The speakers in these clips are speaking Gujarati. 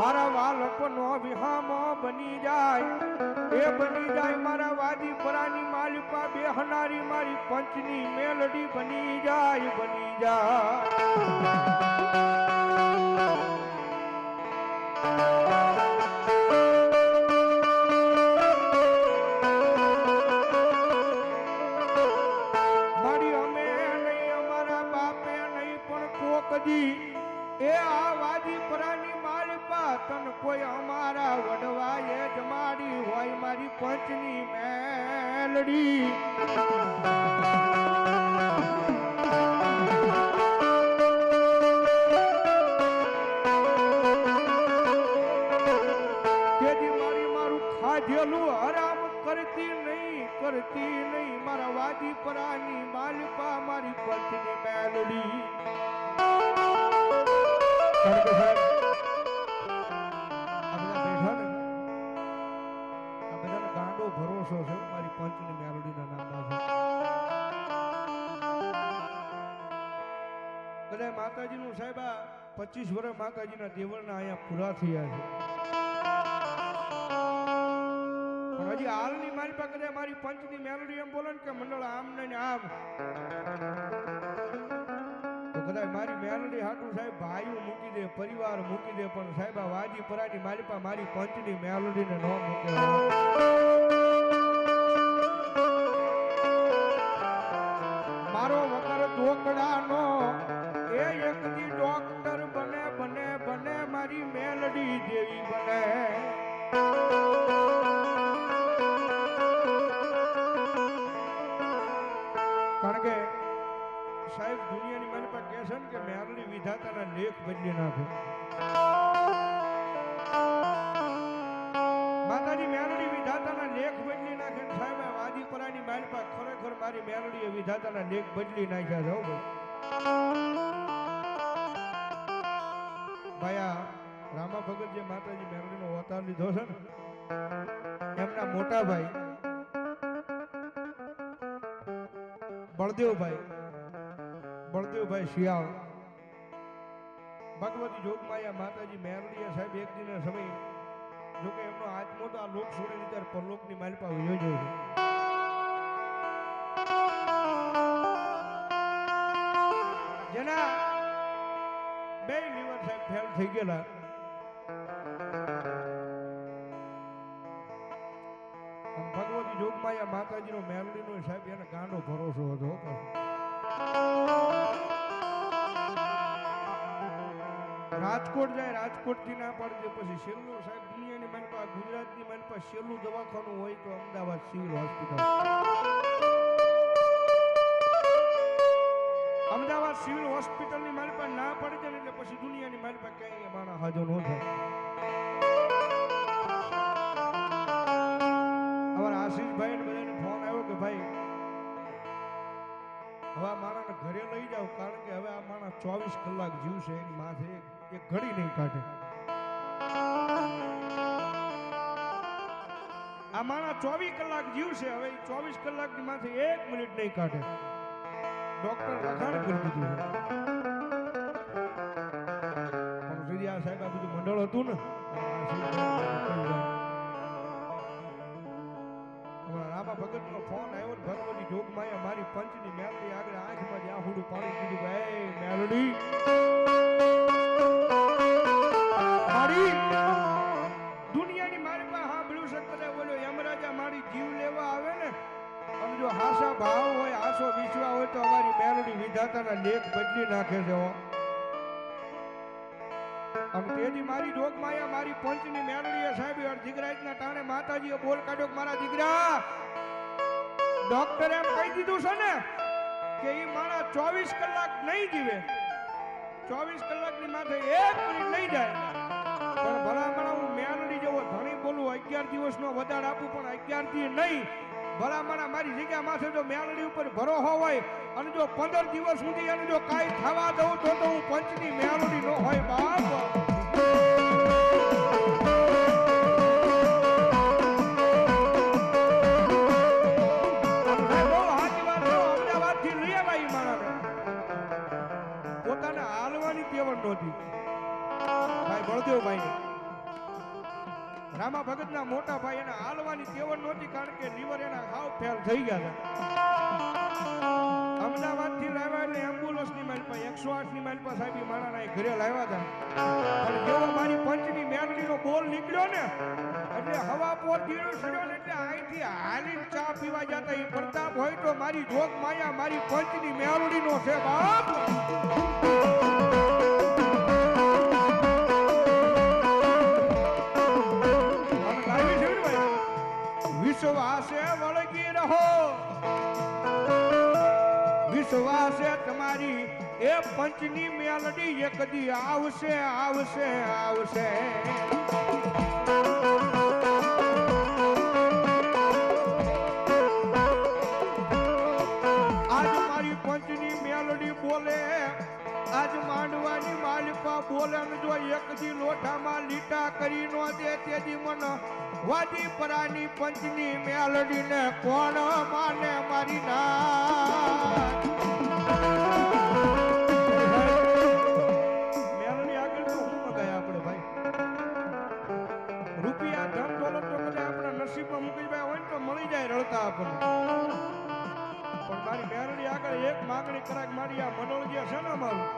મારા વાલકનો વિહામો બની જાય. એ બની જાય મારા વાદી પરાની માલિપા બેહનારી મારી પંચની મેલડી બની જાય બની જાય. કોકજી, એ આ વાદી પરાની તન કોઈ અમારા વડવાએ જમાડી હોય મારી પંચની મેલડી. તેથી મારી મારું ખાધેલું હરામ કરતી નહીં કરતી નહીં. મારા વાદી પરાની માલિપા મારી પંચની મેલડી. ગાંડો છે. મારી પંચની મેલોડીના નામના છે. બધા માતાજીનું સાહેબ આ પચીસ વર્ષ માતાજીના દેવળના અહીંયા પૂરા થયા છે. હજી હાલની મારી પાસે મારી પંચની મેલોડી એમ બોલે ને કે મંડળ આમ ને આમ. તો કદાચ મારી મેલડી હાટું સાહેબ ભાઈઓ મૂકી દે, પરિવાર મૂકી દે, પણ સાહેબ આ વાજી પરાની પાસે મારી પંચની મેલડીને ન મૂકે. દોકડાનો એ એકદી ડોક્ટર બને બને બને, મારી મેલડી દેવી બને. કારણ કે સાહેબ, દુનિયાની મારી પાસે કહે છે ને કે મેલડી વિધાતાના લેખ બદલી નાખે માતાજી, મેલડી વિધાતાના લેખ બદલી પાસે ખરેખર મારી મેરડીએ વિધાતાના લેખ બદલી નાખ્યા છે ભાઈ. રામા ભગત જે માતાજી મેરડીનો અવતાર લીધો છે ને, એમના મોટા ભાઈ, બળદેવભાઈ બળદેવભાઈ શિયાળ, ભગવતી જોગમાયા માતાજી મેરડીયા સાહેબ એક દિન સમય, જોકે એમનો આત્મો તો આ લોક છોડીને ત્યારે પરલોકની માલપા યોજ્યો છે. જેના બે લીવર સાહેબ ફેલ થઈ ગયેલા. ભગવતી જોગમાયા માતાજીનો મેલડીનો સાહેબ એને ગાંડો ભરોસો હતો રાજકોટ જાય રાજકોટથી ના પડજે, પછી છેલ્લું સાહેબ, દુનિયાની માનપા ગુજરાતની માનપા છેલ્લું દવાખાનું હોય તો અમદાવાદ સિવિલ હોસ્પિટલ. થાય. આશીષભાઈ ને બધાને ફોન આવ્યો કે ભાઈ, હવે આ માણાને ઘરે લઈ જાવ કારણ કે હવે આ માણસ ચોવીસ કલાક જીવશે એની માથે એક- ઘડી નહીં કાઢે. આ માણસ ચોવીસ કલાક જીવશે હવે ચોવીસ કલાકની માથે એક મિનિટ નહીં કાઢે. ડોક્ટર છે આ સાહેબ, આ બધું મંડળ હતું ને દુનિયાની મારી પાસે સાંભળ્યું છે, કદાચ બોલો યમરાજા મારી જીવ લેવા આવે ને, અને જો હાસા ભાવ હોય, હાસો વિશ્વા હોય, તો અમારી મેલડી વિધાતાના લેખ બદલી નાખે છે અને તેથી મારી જોગમાયા મારી પંચની મેલડીએ સાહેબ દીકરાજના ટાણે માતાજીએ બોલ કાઢ્યો મારા દીકરા ડોક્ટરે એમ કહી દીધું છે ને કે એ મારા ચોવીસ કલાક નહીં જીવે. ચોવીસ કલાકની માથે એક મિનિટ નહીં જાય. પણ ભલામણા હું મેળડી જેવો ધણી બોલું, અગિયાર દિવસનો વધારે આપું, પણ અગિયારથી નહીં. ભલામણા મારી જગ્યા માથે જો મેલડી ઉપર ભરો હોય અને જો પંદર દિવસ સુધી અને જો કાંઈ થવા દઉં તો તો હું પંચની મેલડી ન હોય બાપ. પોતાને હાલવાની તેવડ નહોતી ભાઈ બળદેવભાઈ રામા ભગતના મોટા ભાઈ એને હાલવાની કેવળ નહોતી કારણ કે લીવર એના હાવ ફેલ થઈ ગયા હતા. અમદાવાદથી લાવ્યા એટલે એમ્બ્યુલન્સની મારી પાસે, એકસો આઠની મારી પાસે માણાના એ ઘરે લાવ્યા હતા. પણ જેવો મારી મેરડી નો બોલ નીકળ્યો ને, એટલે હવા પોર દીડો સડ્યો એટલે અહીંથી હાલીને ચા પીવા જતા એ પ્રતાપ હોય તો મારી જોગ માયા મારી પંચની મેલડીનો છે બાપ. દી આવશે આવશે આવશે. આજ મારી પંચની મેલડી બોલે, આજ માંડવાની માલિકા બોલે જો એક દી લોઠામાં લીટા કરી નો દે, તેથી મન વાદી પરાની પંચની મેલડી ને કોણ માને મારી ના રડતા પણ મારી મેરડી આગળ એક માંગણી કરાક મારી આ મનોરંજન છે ને મારું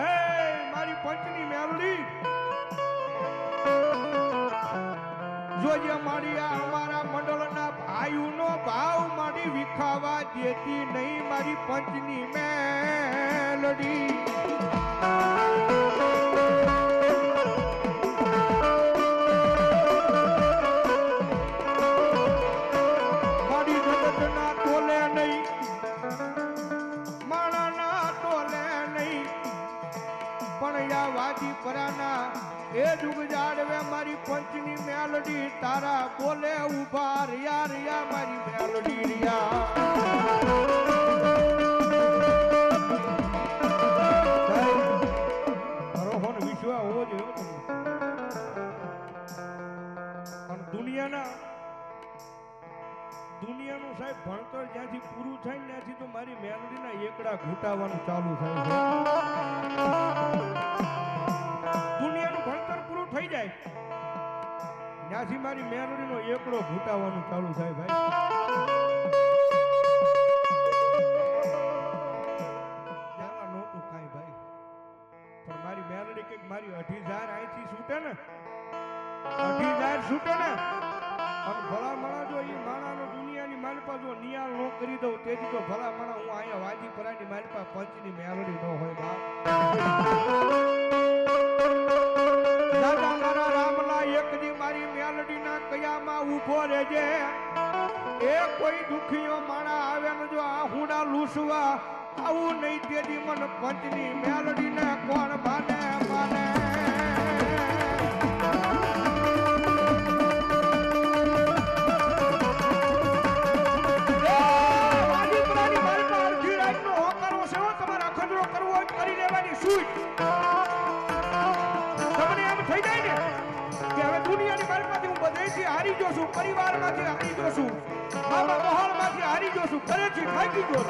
એ મારી પંચની મેરડી જોજે મારી આ અમારા મંડળના ભાઈઓનો ભાવ મારી વિખાવા દેતી નહીં મારી પંચની મેલડી પણ યા વાદી પરાના, એ જુગ જાડવે મારી પંચની મેલડી, તારા બોલે ઊભા રિયા રિયા મારી મેલડી રિયા ને હોવો જોઈએ. દુનિયાનું સાહેબ ભણતર જ્યાંથી પૂરું થાય ત્યાંથી તો મારી મેલડીના એકડા ઘૂંટાવાનું ચાલુ થાય દુનિયાનું ભણતર પૂરું થઈ જાય. ત્યાંથી મારી મેલડીનો એકડો ઘૂંટાવાનું ચાલુ થાય ભાઈ. નહોતું કાંઈ ભાઈ. મારી મેલડી કંઈક મારી અઢી હજાર અહીંથી છૂટે ને. અઢી હજાર છૂટે ને. અને ભલા મણા જો એ માણાનો દુનિયાની માલપા જો નિયાલ નો કરી દઉં, તેથી તો ભલા મણા હું અહીંયા વાદી પરાની માલપા પંચની મેલડી ન હોય બાપ રામલા એક દી મારી મેલડીના કયામાં ઊભો રહેજે. એ કોઈ દુખીઓ માણા આવે ને જો આ હુડા લૂસવા. આવું નહીં તેથી મન પંચની મેલડીને કોણ માને માને? બધેયથી હારી ગયો છું પરિવારમાંથી હારી ગયો છું મામા મહોલમાંથી હારી ગયો ઘરેથી થાકી ગયો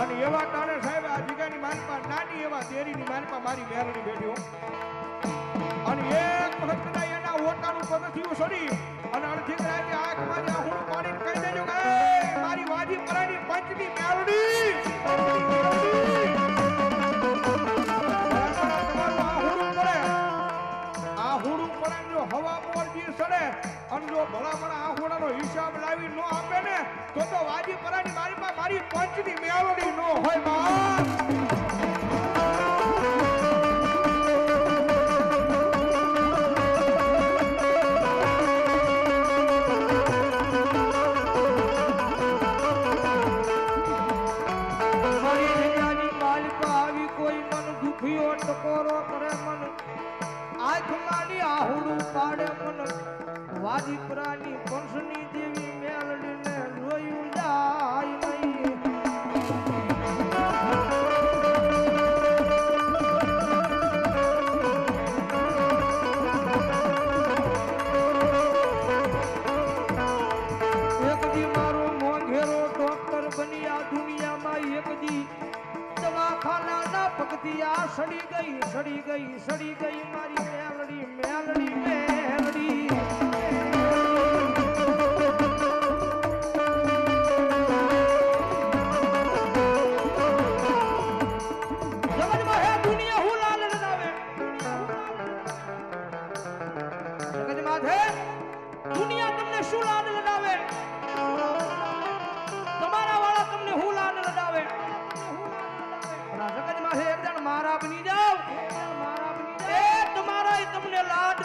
અને એવા કારણે સાહેબ, આ જગ્યાની માનપા નાની, એવા દેરીની માનપા મારી મેરડી બેઠ્યો અને એક વખત એના ઓટાનું પગથિયું સડી અને અડધી રાતે જો ભલામણ હોડાનો હિસાબ લાવી ન આપે ને, તો તો વાજી પરાની મારી પાસે મારી મેલડી નો હોય બા.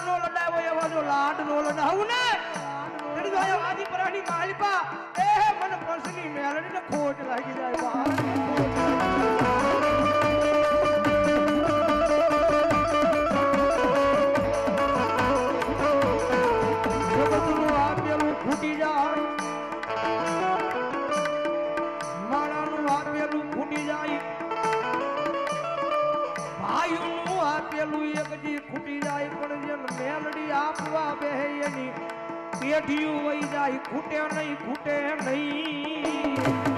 નો લડાવો એવાનો લાડ નો લડાવું ને? લડવાયો આજી પરાણી માલપા એ મન પ્રસની મેલડી ને ખોટ લાગી જાય. બા અઢિયું વહી જાય ખૂટે નહીં ખૂટે નહીં.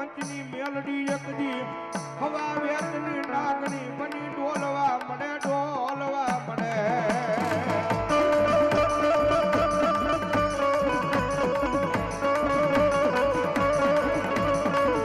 પંચની મેલડી એક દી હવા વેતની નાગની બની ડોલવા મળે ડોલવા.